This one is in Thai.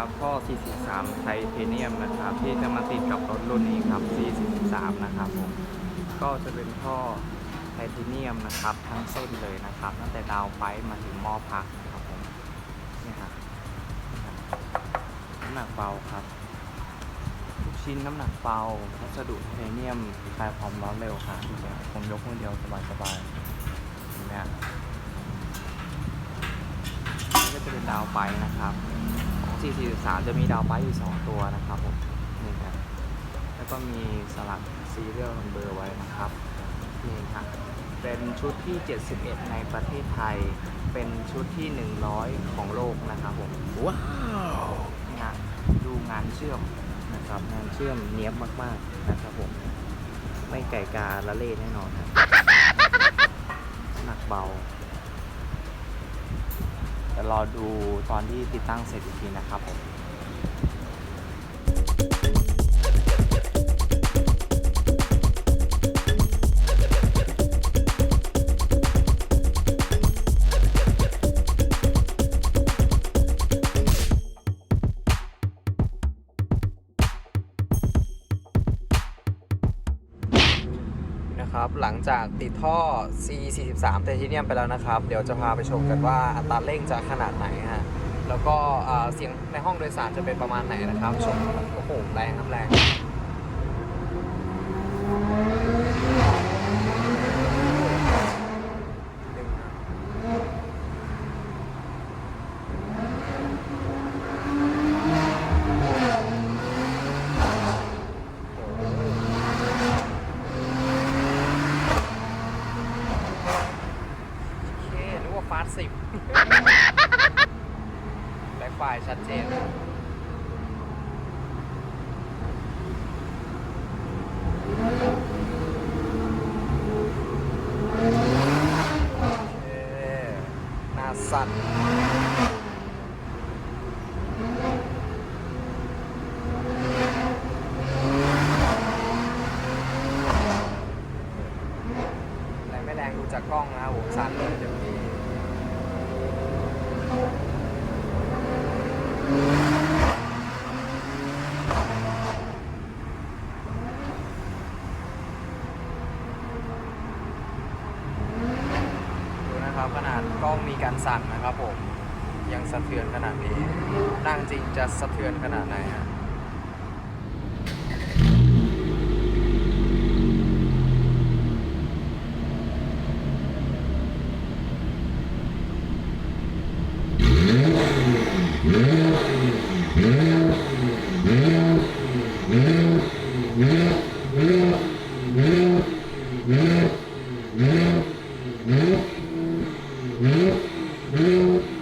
นะครับท่อ 43 ไทเทเนียมนะครับ ที่จะมาติดกับรถรุ่นนี้ครับ43 นะครับผมก็จะเป็นท่อไทเทเนียมนะครับ ทั้งเส้นเลยนะครับ ตั้งแต่ดาวไฟมาถึงหม้อพักนะครับผมนี่ครับน้ำหนักเบาครับทุกชิ้นน้ำหนักเบาวัสดุไทเทเนียมคลายความร้อนเร็วค่ะดูเนี่ยผมยกมือเดียวสบายๆเห็นไหมฮะนี่ก็จะเป็นดาวไปนะครับ 443 จะมีดาวไปอยู่ 2 ตัวนะครับผมนี่ครับแล้วก็มีสลักซีเรียลนัมเบอร์ไว้นะครับนี่ครับเป็นชุดที่ 71 ในประเทศไทย เป็นชุดที่ 100 ของโลกนะครับผมว้าวนี่ฮะดูงานเชื่อมนะครับงานเชื่อมเนี้ยบมาก ๆ นะครับผม ไม่ไก่กาละเล่แน่นอนครับหนักเบาเดี๋ ยวรอดูตอนที่ติดตั้งเสร็จอีกทีนะครับผม นะครับ หลังจากติดท่อ C43 ไทเทเนียมไปแล้วนะครับ เดี๋ยวจะพาไปชมกันว่าอัตราเร่งจะขนาดไหนฮะ แล้วก็เอ่อเสียงในห้องโดยสารจะเป็นประมาณไหนนะครับ ชม โอ้โห แรงครับแรงโอเคนึกว่าฟาสสิบ แบ็คไฟล์ชัดเจน หน้าสั่นแรงไม่แรงดูจากกล้องนะครับผมสั่นเลย ครับ ขนาดกล้องมีการสั่นนะครับผมยังสะเทือนขนาดนี้นั่งจริงจะสะเทือนขนาดไหนฮะ Mm-hmm. Música